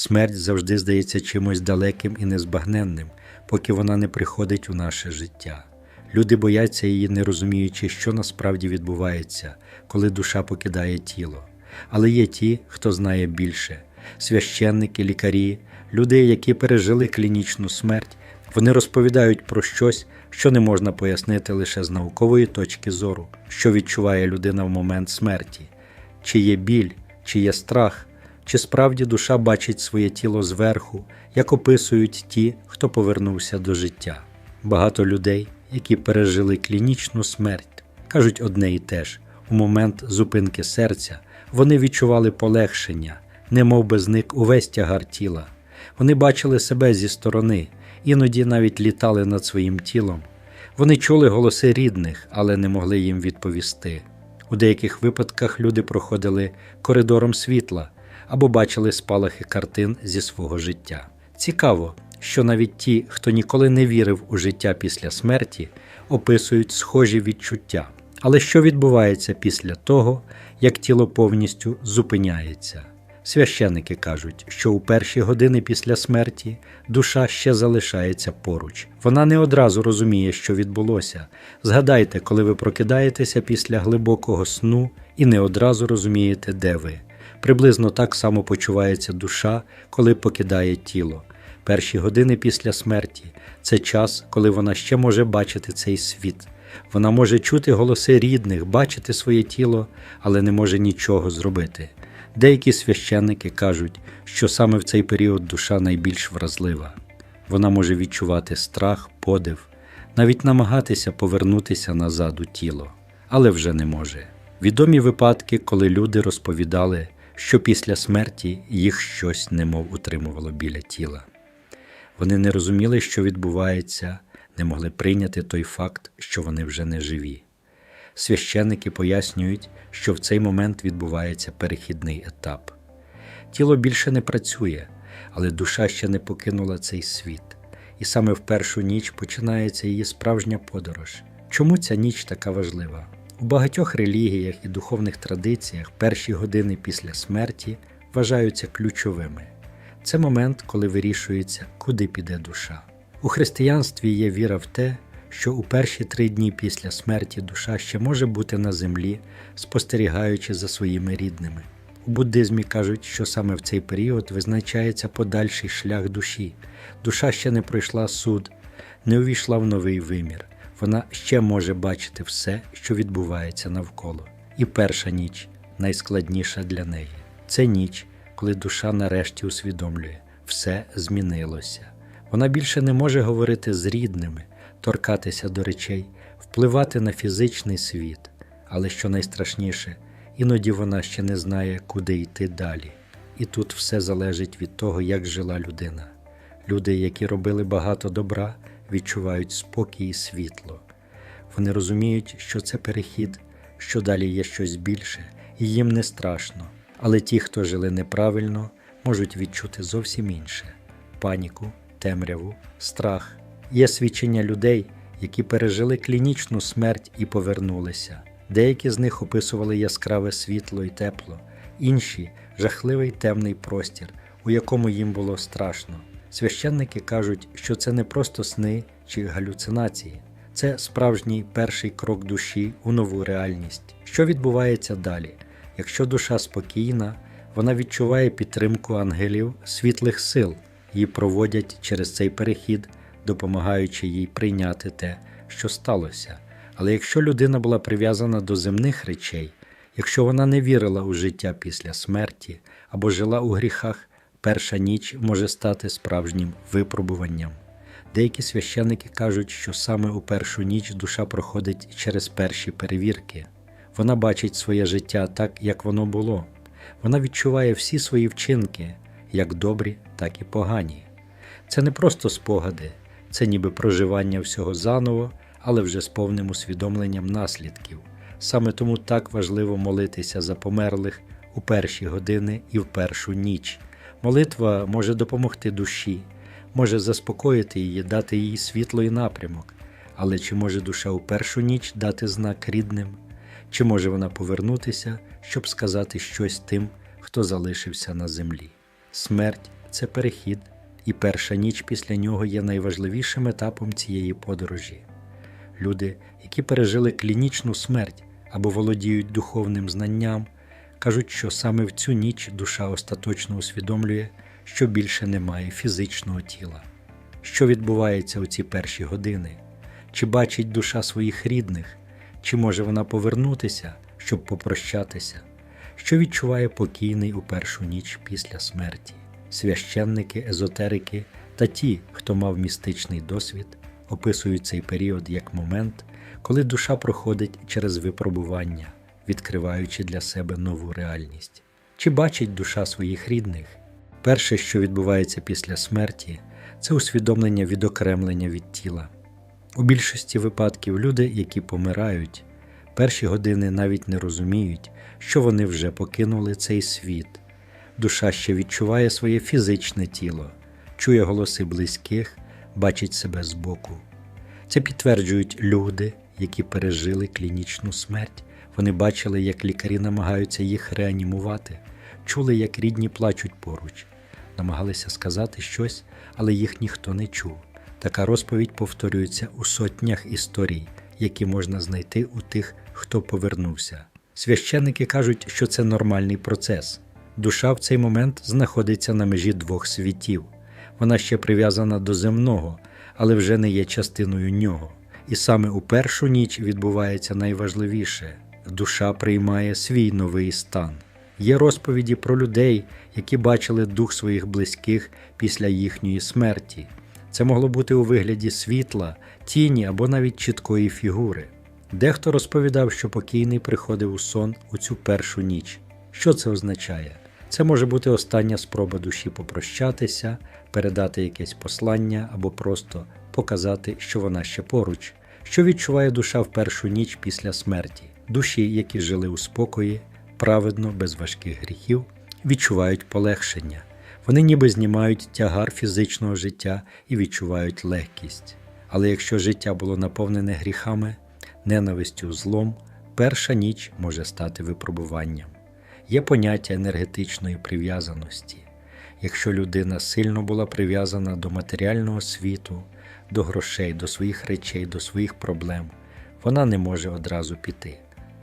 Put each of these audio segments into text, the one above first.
Смерть завжди здається чимось далеким і незбагненним, поки вона не приходить у наше життя. Люди бояться її, не розуміючи, що насправді відбувається, коли душа покидає тіло. Але є ті, хто знає більше священники, лікарі, люди, які пережили клінічну смерть, вони розповідають про щось, що не можна пояснити лише з наукової точки зору, що відчуває людина в момент смерті, чи є біль, чи є страх, чи справді душа бачить своє тіло зверху, як описують ті, хто повернувся до життя. Багато людей, які пережили клінічну смерть, кажуть одне і те ж: у момент зупинки серця вони відчували полегшення, немов би зник увесь тягар тіла. Вони бачили себе зі сторони, іноді навіть літали над своїм тілом. Вони чули голоси рідних, але не могли їм відповісти. У деяких випадках люди проходили коридором світла або бачили спалахи картин зі свого життя. Цікаво, що навіть ті, хто ніколи не вірив у життя після смерті, описують схожі відчуття. Але що відбувається після того, як тіло повністю зупиняється? Священники кажуть, що у перші години після смерті душа ще залишається поруч. Вона не одразу розуміє, що відбулося. Згадайте, коли ви прокидаєтеся після глибокого сну і не одразу розумієте, де ви. Приблизно так само почувається душа, коли покидає тіло. Перші години після смерті це час, коли вона ще може бачити цей світ. Вона може чути голоси рідних, бачити своє тіло, але не може нічого зробити. Деякі священники кажуть, що саме в цей період душа найбільш вразлива. Вона може відчувати страх, подив, навіть намагатися повернутися назад у тіло, але вже не може. Відомі випадки, коли люди розповідали, що після смерті їх щось немов утримувало біля тіла. Вони не розуміли, що відбувається, не могли прийняти той факт, що вони вже не живі. Священники пояснюють, що в цей момент відбувається перехідний етап. Тіло більше не працює, але душа ще не покинула цей світ, і саме в першу ніч починається її справжня подорож. Чому ця ніч така важлива? У багатьох релігіях і духовних традиціях перші години після смерті вважаються ключовими. Це момент, коли вирішується, куди піде душа. У християнстві є віра в те, що у перші три дні після смерті душа ще може бути на землі, спостерігаючи за своїми рідними. У буддизмі кажуть, що саме в цей період визначається подальший шлях душі. Душа ще не пройшла суд, не увійшла в новий вимір. Вона ще може бачити все, що відбувається навколо. І перша ніч найскладніша для неї. Це ніч, коли душа нарешті усвідомлює, все змінилося. Вона більше не може говорити з рідними, торкатися до речей, впливати на фізичний світ. Але що найстрашніше, іноді вона ще не знає, куди йти далі. І тут все залежить від того, як жила людина. Люди, які робили багато добра, відчувають спокій і світло. Вони розуміють, що це перехід, що далі є щось більше, і їм не страшно. Але ті, хто жили неправильно, можуть відчути зовсім інше паніку, темряву, страх. Є свідчення людей, які пережили клінічну смерть і повернулися. Деякі з них описували яскраве світло і тепло, інші жахливий темний простір, у якому їм було страшно. Священники кажуть, що це не просто сни чи галюцинації, це справжній перший крок душі у нову реальність. Що відбувається далі? Якщо душа спокійна, вона відчуває підтримку ангелів світлих сил, її проводять через цей перехід, допомагаючи їй прийняти те, що сталося. Але якщо людина була прив'язана до земних речей, якщо вона не вірила у життя після смерті або жила у гріхах, перша ніч може стати справжнім випробуванням. Деякі священники кажуть, що саме у першу ніч душа проходить через перші перевірки. Вона бачить своє життя так, як воно було. Вона відчуває всі свої вчинки, як добрі, так і погані. Це не просто спогади, це ніби проживання всього заново, але вже з повним усвідомленням наслідків. Саме тому так важливо молитися за померлих у перші години і в першу ніч. Молитва може допомогти душі, може заспокоїти її, дати їй світло і напрямок. Але чи може душа у першу ніч дати знак рідним? Чи може вона повернутися, щоб сказати щось тим, хто залишився на землі? Смерть це перехід, і перша ніч після нього є найважливішим етапом цієї подорожі. Люди, які пережили клінічну смерть або володіють духовним знанням, кажуть, що саме в цю ніч душа остаточно усвідомлює, що більше немає фізичного тіла. Що відбувається у ці перші години? Чи бачить душа своїх рідних, чи може вона повернутися, щоб попрощатися? Що відчуває покійний у першу ніч після смерті? Священники, езотерики та ті, хто мав містичний досвід, описують цей період як момент, коли душа проходить через випробування, відкриваючи для себе нову реальність. Чи бачить душа своїх рідних? Перше, що відбувається після смерті, це усвідомлення відокремлення від тіла. У більшості випадків люди, які помирають, перші години навіть не розуміють, що вони вже покинули цей світ. Душа ще відчуває своє фізичне тіло, чує голоси близьких, бачить себе збоку. Це підтверджують люди, які пережили клінічну смерть. Вони бачили, як лікарі намагаються їх реанімувати, чули, як рідні плачуть поруч, намагалися сказати щось, але їх ніхто не чув. Така розповідь повторюється у сотнях історій, які можна знайти у тих, хто повернувся. Священники кажуть, що це нормальний процес. Душа в цей момент знаходиться на межі двох світів. Вона ще прив'язана до земного, але вже не є частиною нього. І саме у першу ніч відбувається найважливіше душа приймає свій новий стан. Є розповіді про людей, які бачили дух своїх близьких після їхньої смерті. Це могло бути у вигляді світла, тіні або навіть чіткої фігури. Дехто розповідав, що покійний приходив у сон у цю першу ніч. Що це означає? Це може бути остання спроба душі попрощатися, передати якесь послання або просто показати, що вона ще поруч, що відчуває душа в першу ніч після смерті. Душі, які жили у спокої, праведно, без важких гріхів, відчувають полегшення. Вони ніби знімають тягар фізичного життя і відчувають легкість. Але якщо життя було наповнене гріхами, ненавистю, злом, перша ніч може стати випробуванням. Є поняття енергетичної прив'язаності. Якщо людина сильно була прив'язана до матеріального світу, до грошей, до своїх речей, до своїх проблем, вона не може одразу піти.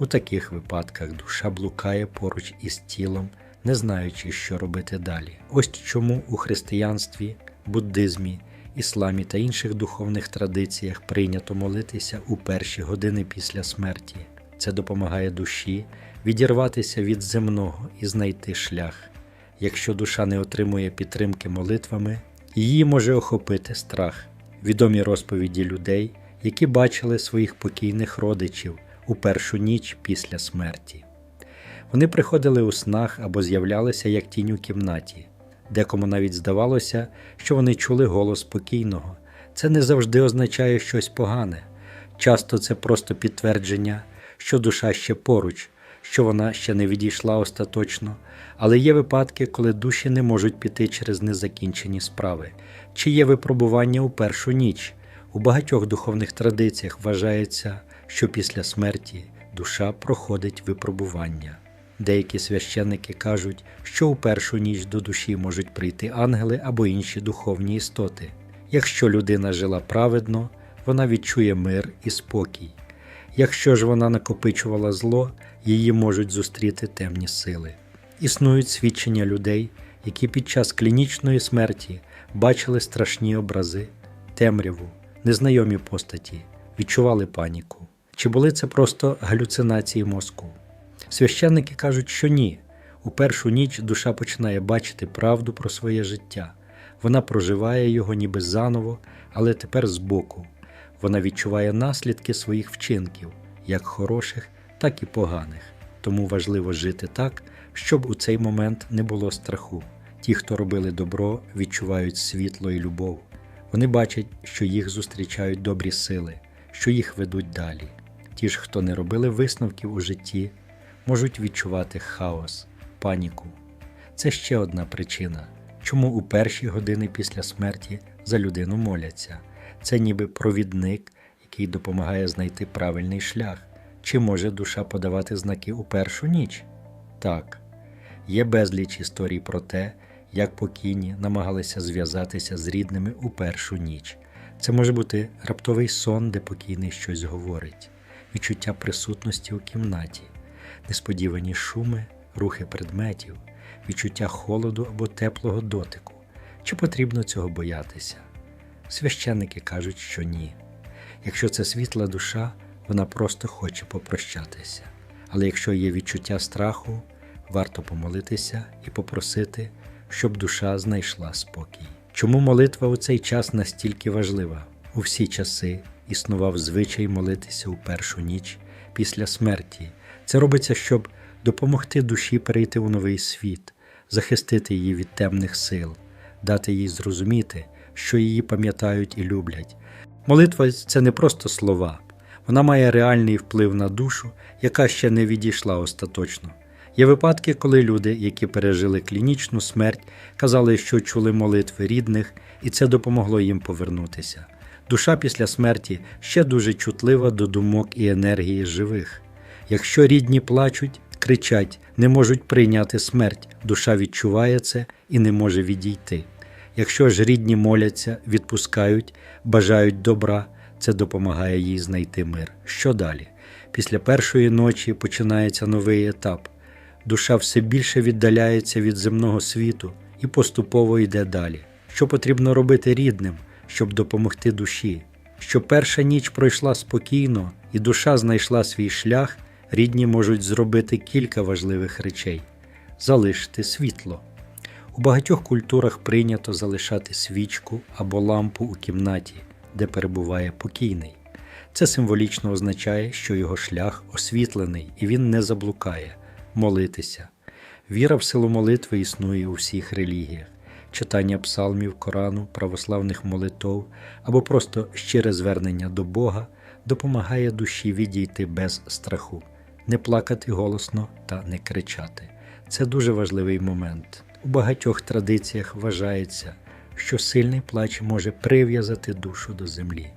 У таких випадках душа блукає поруч із тілом, не знаючи, що робити далі. Ось чому у християнстві, буддизмі, ісламі та інших духовних традиціях прийнято молитися у перші години після смерті. Це допомагає душі відірватися від земного і знайти шлях. Якщо душа не отримує підтримки молитвами, її може охопити страх, відомі розповіді людей, які бачили своїх покійних родичів у першу ніч після смерті. Вони приходили у снах або з'являлися як тінь у кімнаті, декому навіть здавалося, що вони чули голос покійного. Це не завжди означає щось погане, часто це просто підтвердження, що душа ще поруч, що вона ще не відійшла остаточно, але є випадки, коли душі не можуть піти через незакінчені справи, чи є випробування у першу ніч. У багатьох духовних традиціях вважається, що після смерті душа проходить випробування. Деякі священники кажуть, що у першу ніч до душі можуть прийти ангели або інші духовні істоти. Якщо людина жила праведно, вона відчує мир і спокій. Якщо ж вона накопичувала зло, її можуть зустріти темні сили. Існують свідчення людей, які під час клінічної смерті бачили страшні образи, темряву, незнайомі постаті, відчували паніку. Чи були це просто галюцинації мозку? Священники кажуть, що ні. У першу ніч душа починає бачити правду про своє життя. Вона проживає його ніби заново, але тепер збоку. Вона відчуває наслідки своїх вчинків, як хороших, так і поганих. Тому важливо жити так, щоб у цей момент не було страху. Ті, хто робили добро, відчувають світло і любов. Вони бачать, що їх зустрічають добрі сили, що їх ведуть далі. Ті ж, хто не робили висновків у житті, можуть відчувати хаос, паніку. Це ще одна причина, чому у перші години після смерті за людину моляться. Це ніби провідник, який допомагає знайти правильний шлях. Чи може душа подавати знаки у першу ніч? Так. Є безліч історій про те, як покійні намагалися зв'язатися з рідними у першу ніч. Це може бути раптовий сон, де покійний щось говорить, відчуття присутності у кімнаті, несподівані шуми, рухи предметів, відчуття холоду або теплого дотику. Чи потрібно цього боятися? Священники кажуть, що ні. Якщо це світла душа, вона просто хоче попрощатися. Але якщо є відчуття страху, варто помолитися і попросити, щоб душа знайшла спокій. Чому молитва у цей час настільки важлива? У всі часи існував звичай молитися у першу ніч після смерті. Це робиться, щоб допомогти душі перейти у новий світ, захистити її від темних сил, дати їй зрозуміти, що її пам'ятають і люблять. Молитва це не просто слова, вона має реальний вплив на душу, яка ще не відійшла остаточно. Є випадки, коли люди, які пережили клінічну смерть, казали, що чули молитви рідних, і це допомогло їм повернутися. Душа після смерті ще дуже чутлива до думок і енергії живих. Якщо рідні плачуть, кричать, не можуть прийняти смерть, душа відчуває це і не може відійти. Якщо ж рідні моляться, відпускають, бажають добра, це допомагає їй знайти мир. Що далі? Після першої ночі починається новий етап. Душа все більше віддаляється від земного світу і поступово йде далі. Що потрібно робити рідним, щоб допомогти душі? Щоб перша ніч пройшла спокійно і душа знайшла свій шлях, рідні можуть зробити кілька важливих речей: залишити світло. У багатьох культурах прийнято залишати свічку або лампу у кімнаті, де перебуває покійний. Це символічно означає, що його шлях освітлений і він не заблукає. Молитися. Віра в силу молитви існує у всіх релігіях. Читання псалмів, Корану, православних молитов або просто щире звернення до Бога допомагає душі відійти без страху, не плакати голосно та не кричати. Це дуже важливий момент. У багатьох традиціях вважається, що сильний плач може прив'язати душу до землі.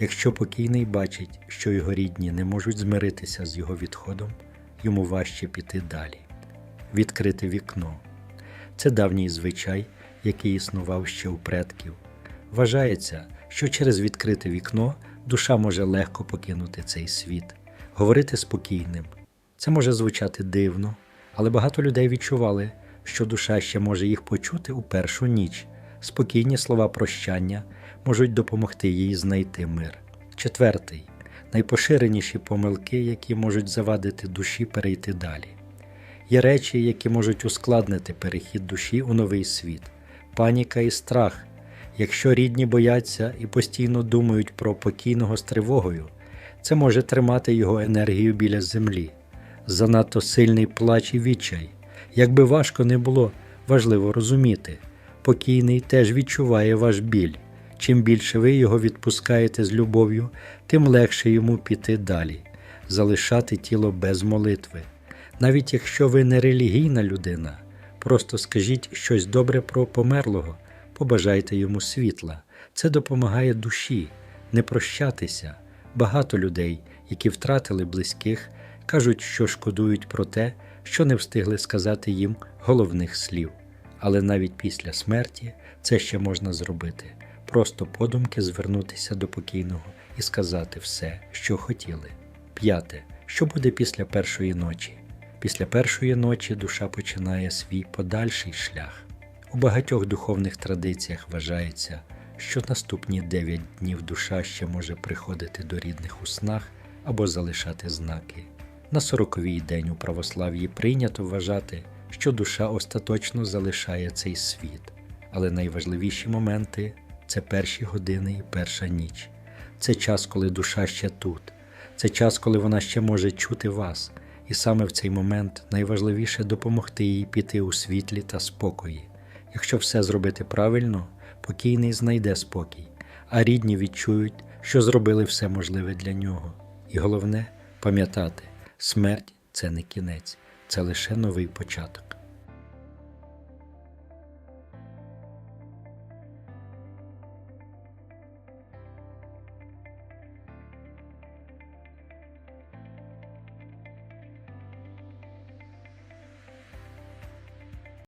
Якщо покійний бачить, що його рідні не можуть змиритися з його відходом, йому важче піти далі. Відкрити вікно це давній звичай, який існував ще у предків. Вважається, що через відкрите вікно душа може легко покинути цей світ, говорити спокійним. Це може звучати дивно, але багато людей відчували, що душа ще може їх почути у першу ніч. Спокійні слова прощання можуть допомогти їй знайти мир. Четвертий найпоширеніші помилки, які можуть завадити душі перейти далі. Є речі, які можуть ускладнити перехід душі у новий світ, паніка і страх. Якщо рідні бояться і постійно думають про покійного з тривогою, це може тримати його енергію біля землі, занадто сильний плач і відчай. Якби важко не було, важливо розуміти, покійний теж відчуває ваш біль. Чим більше ви його відпускаєте з любов'ю, тим легше йому піти далі, залишати тіло без молитви. Навіть якщо ви не релігійна людина, просто скажіть щось добре про померлого, побажайте йому світла. Це допомагає душі, не прощатися. Багато людей, які втратили близьких, кажуть, що шкодують про те, що не встигли сказати їм головних слів. Але навіть після смерті це ще можна зробити просто подумки звернутися до покійного і сказати все, що хотіли. П'яте. Що буде після першої ночі? Після першої ночі душа починає свій подальший шлях. У багатьох духовних традиціях вважається, що наступні 9 днів душа ще може приходити до рідних у снах або залишати знаки. На сороковій день у православ'ї прийнято вважати, що душа остаточно залишає цей світ, але найважливіші моменти це перші години і перша ніч. Це час, коли душа ще тут, це час, коли вона ще може чути вас, і саме в цей момент найважливіше допомогти їй піти у світлі та спокої. Якщо все зробити правильно, покійний знайде спокій, а рідні відчують, що зробили все можливе для нього. І головне пам'ятати, смерть це не кінець, це лише новий початок.